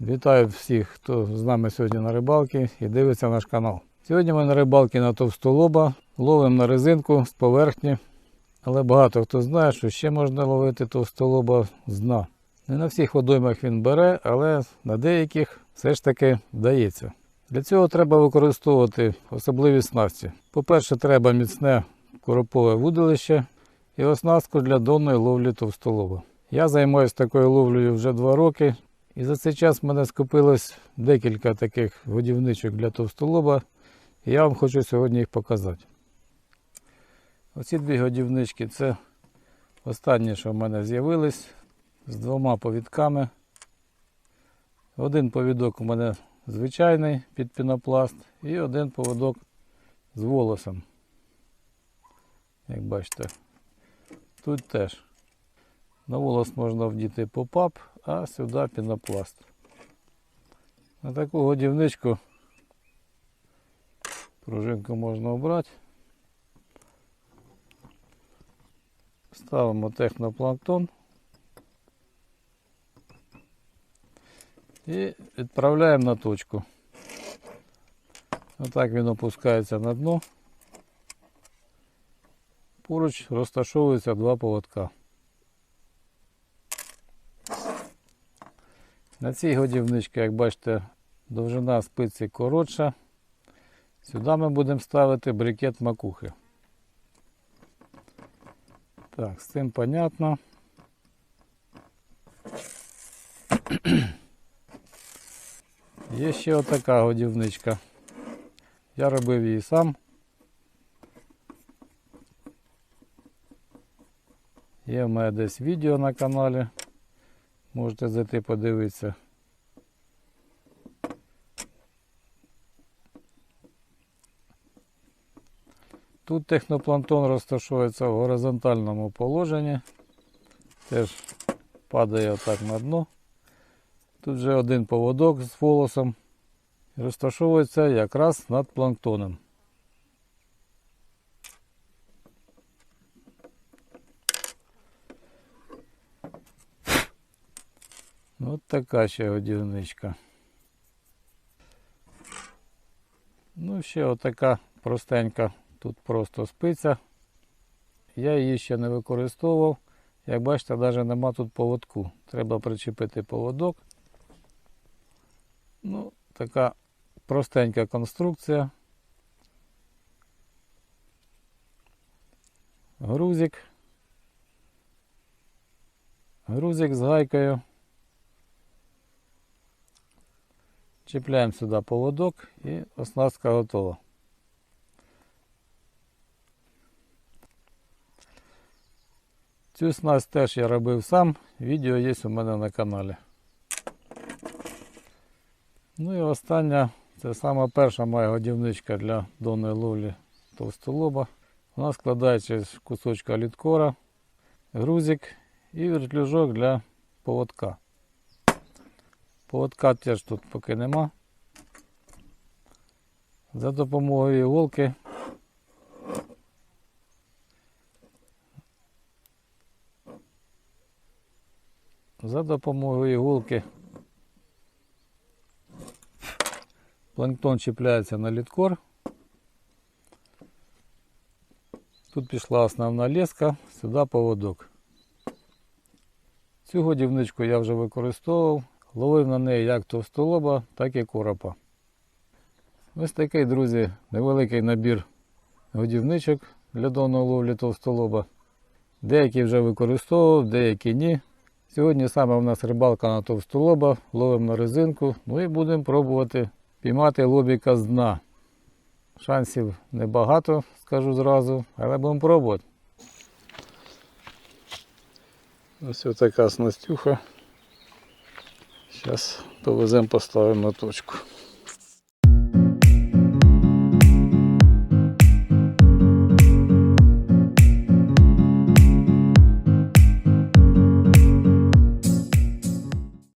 Вітаю всіх, хто з нами сьогодні на рибалці і дивиться наш канал. Сьогодні ми на рибалці на товстолоба, ловимо на резинку з поверхні. Але багато хто знає, що ще можна ловити товстолоба з дна. Не на всіх водоймах він бере, але на деяких все ж таки вдається. Для цього треба використовувати особливі снасті. По-перше, треба міцне коропове вудилище і оснастку для донної ловлі товстолоба. Я займаюся такою ловлею вже два роки, і за цей час в мене скопилось декілька таких годівничок для товстолоба, і я вам хочу сьогодні їх показати. Оці дві годівнички це останні, що в мене з'явились з двома повідками. Один повідок у мене звичайний під пінопласт і один поводок з волосом. Як бачите, тут теж. На волос можна вдіти попап, а сюди пінопласт. На таку годівничку пружинку можна обрати. Ставимо технопланктон і відправляємо на точку. Отак він опускається на дно. Поруч розташовуються два поводка. На цій годівничці, як бачите, довжина спиці коротша. Сюди ми будемо ставити брикет макухи. Так, з цим понятно. Є ще отака годівничка. Я робив її сам. Є в мене десь відео на каналі. Можете зайти подивитися. Тут технопланктон розташовується в горизонтальному положенні. Теж падає отак на дно. Тут вже один поводок з волосом. Розташовується якраз над планктоном. От така ще годівничка. Ну, ще отака простенька, тут просто спиця. Я її ще не використовував. Як бачите, навіть нема тут поводку. Треба причепити поводок. Ну, така простенька конструкція. Грузик. Грузик з гайкою. Чіпляємо сюди поводок і оснастка готова. Цю снасть теж я робив сам, відео є у мене на каналі. Ну і остання, це сама перша моя годівничка для донної ловлі товстолоба. Вона складається з кусочка літкора, грузик і вертлюжок для поводка. Поводка теж тут поки нема. За допомогою іголки за допомогою іголки планктон чіпляється на літкор. Тут пішла основна леска, сюди поводок. Цю годівничку я вже використовував. Ловив на неї як товстолоба, так і коропа. Ось такий, друзі, невеликий набір годівничок для донної ловлі товстолоба. Деякі вже використовував, деякі ні. Сьогодні саме у нас рибалка на товстолоба, ловимо на резинку, ну і будемо пробувати піймати лобіка з дна. Шансів небагато, скажу зразу, але будемо пробувати. Ось така снастюха. Зараз повеземо, поставимо на точку.